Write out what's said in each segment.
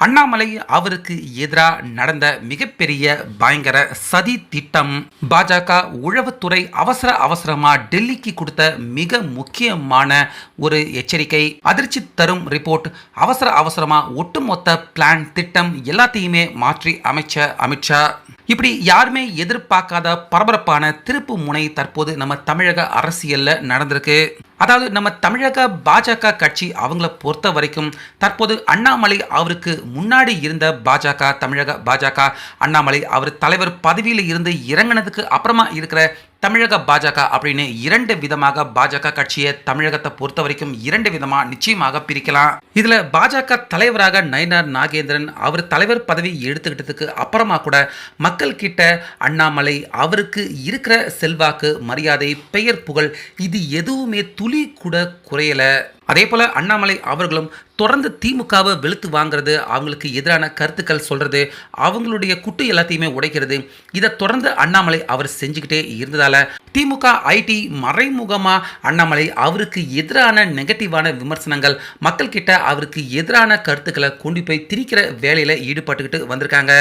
அண்ணாமலை அவருக்கு எதிராக நடந்த மிகப்பெரிய பயங்கர சதி திட்டம் பாஜக உளவுத்துறை அவசர அவசரமா டெல்லிக்கு கொடுத்த மிக முக்கியமான ஒரு எச்சரிக்கை அதிர்ச்சி தரும் ரிப்போர்ட் அவசர அவசரமா ஒட்டுமொத்த பிளான் திட்டம் எல்லாத்தையுமே மாற்றி அமைச்ச அமித்ஷா இப்படி யாருமே எதிர்பார்க்காத பரபரப்பான திருப்பு முனை தற்போது நம்ம தமிழக அரசியல்ல நடந்திருக்கு. அதாவது நம்ம தமிழக பாஜக கட்சி அவங்கள பொறுத்த வரைக்கும் தற்போது அண்ணாமலை அவருக்கு முன்னாடி இருந்த பாஜக தமிழக பாஜக அண்ணாமலை அவர் தலைவர் பதவியில் இருந்து இறங்கினதுக்கு அப்புறமா இருக்கிற தமிழக பாஜக அப்படின்னு இரண்டு விதமாக பாஜக கட்சியை தமிழகத்தை பொறுத்த வரைக்கும் இரண்டு விதமாக நிச்சயமாக பிரிக்கலாம். இதில் பாஜக தலைவராக நயனார் நாகேந்திரன் அவர் தலைவர் பதவி எடுத்துக்கிட்டதுக்கு அப்புறமா கூட மக்கள் கிட்ட அண்ணாமலை அவருக்கு இருக்கிற செல்வாக்கு மரியாதை பெயர் புகழ் இது எதுவுமே துளி கூட குறையலை. அதே போல் அண்ணாமலை அவர்களும் தொடர்ந்து திமுகவை வெளுத்து வாங்குறது அவங்களுக்கு எதிரான கருத்துக்கள் சொல்கிறது அவங்களுடைய குட்டு எல்லாத்தையுமே உடைக்கிறது இதை தொடர்ந்து அண்ணாமலை அவர் செஞ்சுக்கிட்டே இருந்ததால திமுக ஐடி மறைமுகமாக அண்ணாமலை அவருக்கு எதிரான நெகட்டிவான விமர்சனங்கள் மக்கள் கிட்ட அவருக்கு எதிரான கருத்துக்களை கொண்டு போய் திரிக்கிற வேலையில் ஈடுபட்டுக்கிட்டு வந்திருக்காங்க.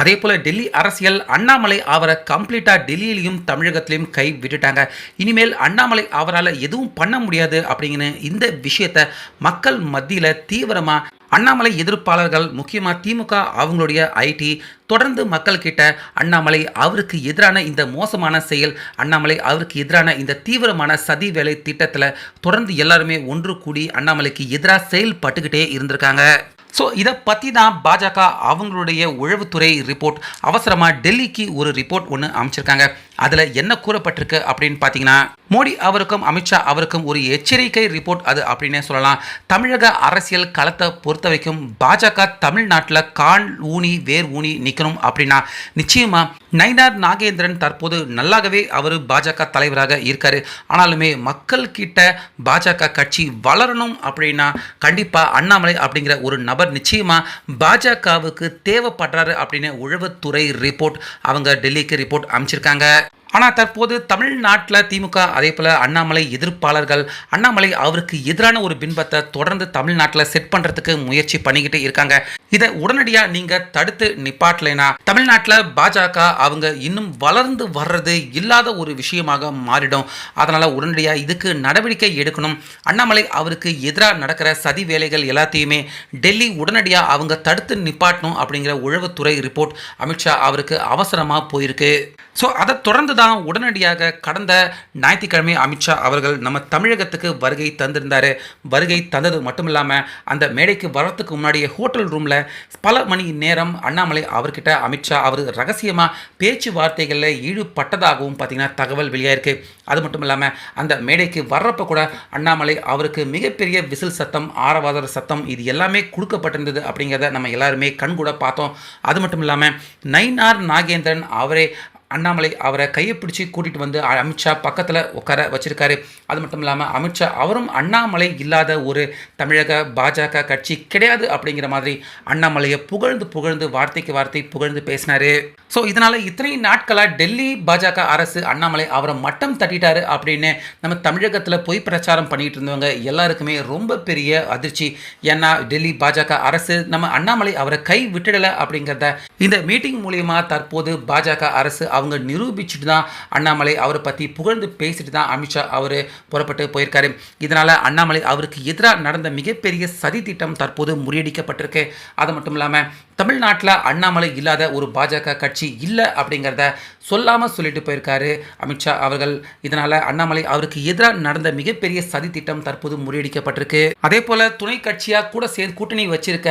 அதே போல் டெல்லி அரசியல் அண்ணாமலை அவரை கம்ப்ளீட்டாக டெல்லியிலையும் தமிழகத்திலையும் கை விட்டுட்டாங்க. இனிமேல் அண்ணாமலை அவரால் எதுவும் பண்ண முடியாது அப்படிங்கிற இந்த விஷயம் விஷயத்தை மக்கள் மத்தியில் தீவிரமாக அண்ணாமலை எதிர்ப்பாளர்கள் முக்கியமாக திமுக அவங்களுடைய ஐடி தொடர்ந்து மக்கள்கிட்ட அண்ணாமலை அவருக்கு எதிரான இந்த மோசமான செயல் அண்ணாமலை அவருக்கு எதிரான இந்த தீவிரமான சதி வேலை திட்டத்தில் தொடர்ந்து எல்லாருமே ஒன்று கூடி அண்ணாமலைக்கு எதிராக செயல்பட்டுக்கிட்டே இருந்திருக்காங்க. ஸோ இதை பற்றி தான் பாஜக அவங்களுடைய உழவுத்துறை ரிப்போர்ட் அவசரமாக டெல்லிக்கு ஒரு ரிப்போர்ட் ஒன்று அமைச்சிருக்காங்க. அதில் என்ன கூறப்பட்டிருக்கு அப்படின்னு பார்த்தீங்கன்னா மோடி அவருக்கும் அமித்ஷா அவருக்கும் ஒரு எச்சரிக்கை ரிப்போர்ட் அது அப்படின்னே சொல்லலாம். தமிழக அரசியல் களத்தை பொறுத்த வரைக்கும் பாஜக தமிழ்நாட்டில் கால் ஊனி வேர் ஊனி நிற்கணும் அப்படின்னா நிச்சயமாக நயினார் நாகேந்திரன் தற்போது நல்லாகவே அவர் பாஜக தலைவராக இருக்கார். ஆனாலுமே மக்கள் கிட்ட பாஜக கட்சி வளரணும் அப்படின்னா கண்டிப்பாக அண்ணாமலை அப்படிங்கிற ஒரு நபர் நிச்சயமாக பாஜகவுக்கு தேவைப்படுறாரு அப்படின்னு உழவுத்துறை ரிப்போர்ட் அவங்க டெல்லிக்கு ரிப்போர்ட் அமைச்சிருக்காங்க. ஆனால் தற்போது தமிழ்நாட்டில் திமுக அதே போல் அண்ணாமலை எதிர்ப்பாளர்கள் அண்ணாமலை அவருக்கு எதிரான ஒரு பின்பத்தை தொடர்ந்து தமிழ்நாட்டில் செட் பண்ணுறதுக்கு முயற்சி பண்ணிக்கிட்டு இருக்காங்க. இதை உடனடியாக நீங்கள் தடுத்து நிப்பாட்டலைனா தமிழ்நாட்டில் பாஜக அவங்க இன்னும் வளர்ந்து வர்றது இல்லாத ஒரு விஷயமாக மாறிடும். அதனால் உடனடியாக இதுக்கு நடவடிக்கை எடுக்கணும். அண்ணாமலை அவருக்கு எதிராக நடக்கிற சதி வேலைகள் எல்லாத்தையுமே டெல்லி உடனடியாக அவங்க தடுத்து நிப்பாட்டணும் அப்படிங்கிற உழவுத்துறை ரிப்போர்ட் அமித்ஷா அவருக்கு அவசரமாக போயிருக்கு. ஸோ அதை தொடர்ந்து தான் உடனடியாக கடந்த ஞாயிற்றுக்கிழமை அமித்ஷா அவர்கள் நம்ம தமிழகத்துக்கு வருகை தந்திருந்தார். வருகை தந்தது மட்டும் இல்லாமல் அந்த மேடைக்கு வரத்துக்கு முன்னாடியே ஹோட்டல் ரூமில் பல மணி நேரம் அண்ணாமலை அவர்கிட்ட அமித்ஷா அவர் ரகசியமாக பேச்சுவார்த்தைகளில் ஈடுபட்டதாகவும் பார்த்திங்கன்னா தகவல் வெளியாயிருக்கு. அது மட்டும் இல்லாமல் அந்த மேடைக்கு வர்றப்ப கூட அண்ணாமலை அவருக்கு மிகப்பெரிய விசில் சத்தம் ஆரவாதர சத்தம் இது எல்லாமே கொடுக்கப்பட்டிருந்தது அப்படிங்கிறத நம்ம எல்லாருமே கண்கூட பார்த்தோம். அது மட்டும் இல்லாமல் நைனார் நாகேந்திரன் அவரே அண்ணாமலை அவரை கையை பிடிச்சி கூட்டிகிட்டு வந்து அமித்ஷா பக்கத்தில் உட்கார வச்சுருக்காரு. அது மட்டும் இல்லாமல் அமித்ஷா அவரும் அண்ணாமலை இல்லாத ஒரு தமிழக பாஜக கட்சி கிடையாது அப்படிங்கிற மாதிரி அண்ணாமலையை புகழ்ந்து புகழ்ந்து வார்த்தைக்கு வார்த்தை புகழ்ந்து பேசினாரு. ஸோ இதனால் இத்தனை நாட்களாக டெல்லி பாஜக அரசு அண்ணாமலை அவரை மட்டம் தட்டிட்டாரு அப்படின்னு நம்ம தமிழகத்தில் பொய் பிரச்சாரம் பண்ணிட்டு இருந்தவங்க எல்லாருக்குமே ரொம்ப பெரிய அதிர்ச்சி. ஏன்னா டெல்லி பாஜக அரசு நம்ம அண்ணாமலை அவரை கை விட்டுடலை அப்படிங்கிறத இந்த மீட்டிங் மூலியமாக தற்போது பாஜக அரசு அவர் அவங்க நிரூபிச்சுட்டு தான் அண்ணாமலை அவரை பற்றி புகழ்ந்து பேசிட்டு தான் அமித்ஷா அவர் புறப்பட்டு போயிருக்காரு. இதனால் அண்ணாமலை அவருக்கு எதிராக நடந்த மிகப்பெரிய சதி திட்டம் தற்போது முறியடிக்கப்பட்டிருக்கு. அது மட்டும் இல்லாமல் தமிழ்நாட்டில் அண்ணாமலை இல்லாத ஒரு பாஜக கட்சி இல்லை அப்படிங்கிறத சொல்லாமல் சொல்லிட்டு போயிருக்காரு அமித்ஷா அவர்கள். இதனால் அண்ணாமலை அவருக்கு எதிராக நடந்த மிகப்பெரிய சதி திட்டம் தற்போது முறியடிக்கப்பட்டிருக்கு. அதே போல் துணை கட்சியாக கூட சேர்ந்து கூட்டணி வச்சிருக்க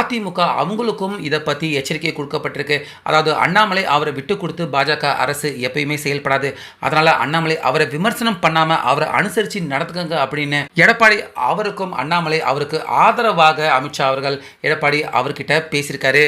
அதிமுக அவங்களுக்கும் இதை பற்றி எச்சரிக்கை கொடுக்கப்பட்டிருக்கு. அதாவது அண்ணாமலை அவரை விட்டு கொடுத்து பாஜக பாஜக அரசு எப்பயுமே செயல்படாது. அதனால் அண்ணாமலை அவரை விமர்சனம் பண்ணாமல் அவரை அனுசரித்து நடத்துக்கங்க அப்படின்னு எடப்பாடி அவருக்கும் அண்ணாமலை அவருக்கு ஆதரவாக அமித்ஷா அவர்கள் எடப்பாடி அவர்கிட்ட பேசியிருக்காரு.